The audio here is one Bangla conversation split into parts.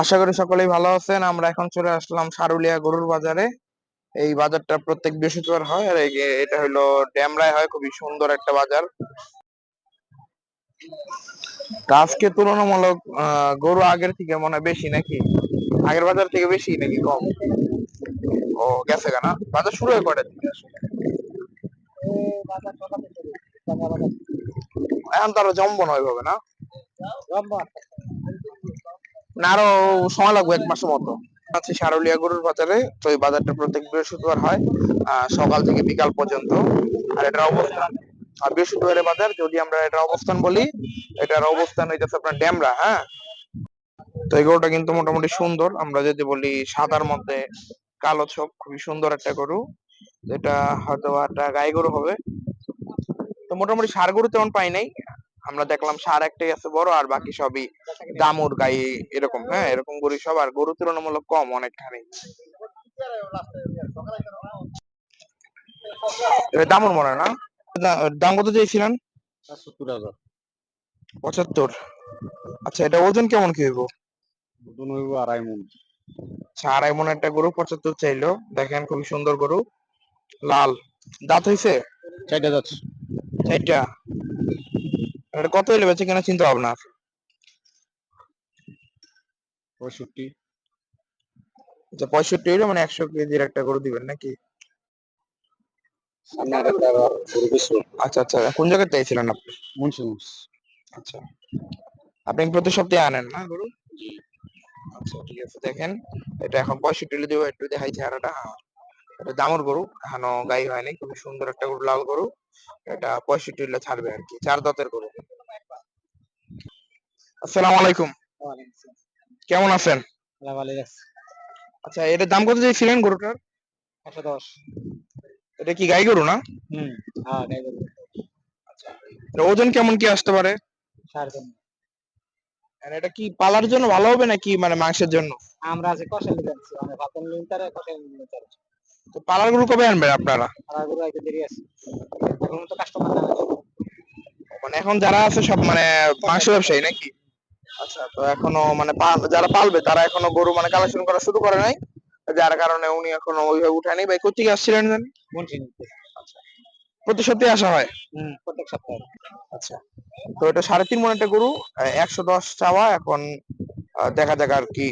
আশা করি সকলেই ভালো আছেন। আমরা এখন চলে আসলাম সারুলিয়া গরুর বাজারে। এই বাজারটা প্রত্যেক বৃহস্পতিবার হয় আর এটা হলো ড্যামরায় হয়, খুবই সুন্দর একটা বাজার। আজকে তুলনামূলক গরু আগের থেকে মনে হয় বেশি নাকি? আগের বাজার থেকে বেশি নাকি কম? ও, গেছে কেনা বাজার শুরু হয় কয়টা থেকে আসলে এখন তারা জম্ব নয় ভাবে না? না, আরও সময় লাগবে এক মাসের মতো। আছে সারুলিয়া গরুর বাজারে, তো এই বাজারটা প্রত্যেক বৃহস্পতিবার হয় সকাল থেকে বিকাল পর্যন্ত। আর এটার অবস্থান, আর বৃহস্পতিবারের বাজার, যদি আমরা এটার অবস্থান বলি, এটার অবস্থান হইতেছে আপনার ড্যামরা হ্যাঁ? তো এই গরুটা কিন্তু মোটামুটি সুন্দর, আমরা যদি বলি সাদার মধ্যে কালো ছোপ, খুবই সুন্দর একটা গরু। এটা হয়তো একটা গাই গরু হবে। তো মোটামুটি সার গরু তেমন পাই নাই আমরা দেখলাম সার একটাই আছে বড় আর বাকি সবই দামুর গাই এরকম হ্যাঁ এরকম গরু সব আর গরু তুলনামূলক কম অনেকখানি। দামুর মনে না? দাম কত চেয়েছিলেন? পঁচাত্তর আচ্ছা এটা ওজন কেমন কি হইব? নতুন হইব আড়াই মন। আচ্ছা আড়াই মনে একটা গরু পঁচাত্তর চাইলো। দেখেন খুবই সুন্দর গরু। লাল। দাঁত হইছে? চারটা যাচ্ছে চারটা। এটা কত হইলে বেচে কিনা চিন্তা ভাবনা? আছে? পঁয়ষট্টি। আচ্ছা পঁয়ষট্টি হইলে মানে একশো কেজির একটা গরু দিবেন নাকি? বেশি আচ্ছা আচ্ছা কোন জায়গায় চাইছিলেন আপনি? মুন্সিগঞ্জ। আচ্ছা। আপনি প্রতি সপ্তাহে আনেন না গরু? আচ্ছা ঠিক আছে দেখেন। এটা এখন পঁয়ষট্টি হলে দিব একটু দেখাই চেহারাটা এটা দামর গরু এখনও গাই হয়নি খুবই সুন্দর একটা গরু লাল গরু। এটা পঁয়ষট্টি হলে ছাড়বে আর কি চার দাঁতের গরু। আসসালামু আলাইকুম। কেমন আছেন? আচ্ছা এটার দাম কত গরুটার? একশো দশ। এটা কি গাই গরু না? হুম হ্যাঁ গাই গরু। ওজন কেমন কি আসতে পারে? সাড়ে তিন। এটা কি পালার জন্য ভালো হবে নাকি মানে মাংসের জন্য? আমরা আছে কষাই লিটারছি মানে ভাতের লিটারে কষাই লিটার তো পালার গরু কবে আনবেন আপনারা? আর গরু আইতে দেরি আছে। এখন তো কাস্টমার না মানে এখন যারা আছে সব মানে মাংস ব্যবসায়ী নাকি? আচ্ছা তো এখনও মানে যারা পালবে তারা এখনও গরু মানে কালেকশন করা শুরু করে নাই? যার কারণে উনি এখনও ওইভাবে উঠায়নি ভাই কোথেকে আসছিলেন জানি? মুন্সি প্রতি সপ্তাহে আসা হয়? হুম প্রত্যেক সপ্তাহে। আচ্ছা। তো এটা সাড়ে তিন মন একটা গরু একশো দশ চাওয়া এখন দেখা যাক আর কি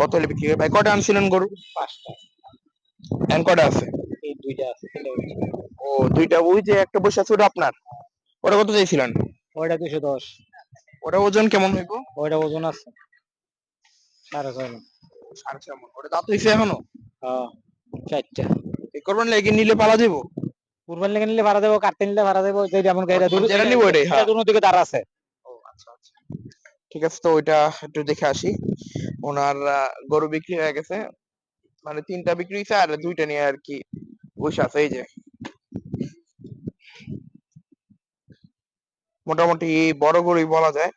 কত হলে বিক্রি হবে ভাই কটা আনছিলেন গরু? পাঁচটা। এখন কটা আছে? এই দুইটা আছে। ও দুইটা। ওই যে একটা বসে আছে ওটা আপনার? ওটা কত চাইছিলেন? ওইটা দুশো দশ। ওটা ওজন কেমন হইব? ওইটা ওজন আছে। সাড়ে ছয় মণ। সাড়ে ছয় মণ। ওটা দাঁত হইছে এখনও হ্যাঁ চারটা। এই করবেন লেগে নিলে পালা কুরবানি লেগে নিলে ভাড়া দেবো কাটতে নিলে ভাড়া দেবো যে যেমন গাড়িটা দূর যেটা নিবো ওইটাই, হ্যাঁ। দুনো দিকে দাঁড় আছে। ও আচ্ছা আচ্ছা। ঠিক আছে তো ওইটা একটু দেখে আসি। ওনার গরু বিক্রি হয়ে গেছে। মানে তিনটা বিক্রি হয়েছে আর দুইটা নিয়ে আর কি বসে আছে এই যে। মোটামুটি বড় গরুই বলা যায়।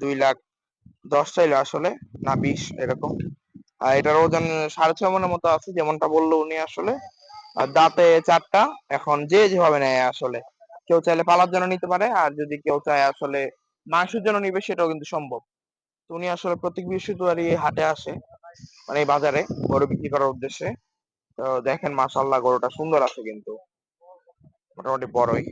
দুই লাখ দশ চাইলে আসলে, না বিশ, এরকম। আর এটার ওজন সাড়ে ছয় মনের মতো আছে, যেমনটা বলল উনি আসলে। দাঁতে চারটা, এখন যে যেভাবে নেয় আসলে। কেউ চাইলে পালার জন্য নিতে পারে, আর যদি কেউ চায় আসলে মাংসের জন্য নিবে, সেটাও কিন্তু সম্ভব। তো উনি আসলে প্রত্যেক বৃহস্পতিবারই হাটে আসে মানে বাজারে গরু বিক্রি করার উদ্দেশ্যে। তো দেখেন মাশাল্লাহ গরুটা সুন্দর আছে কিন্তু। মোটামুটি বড়ই।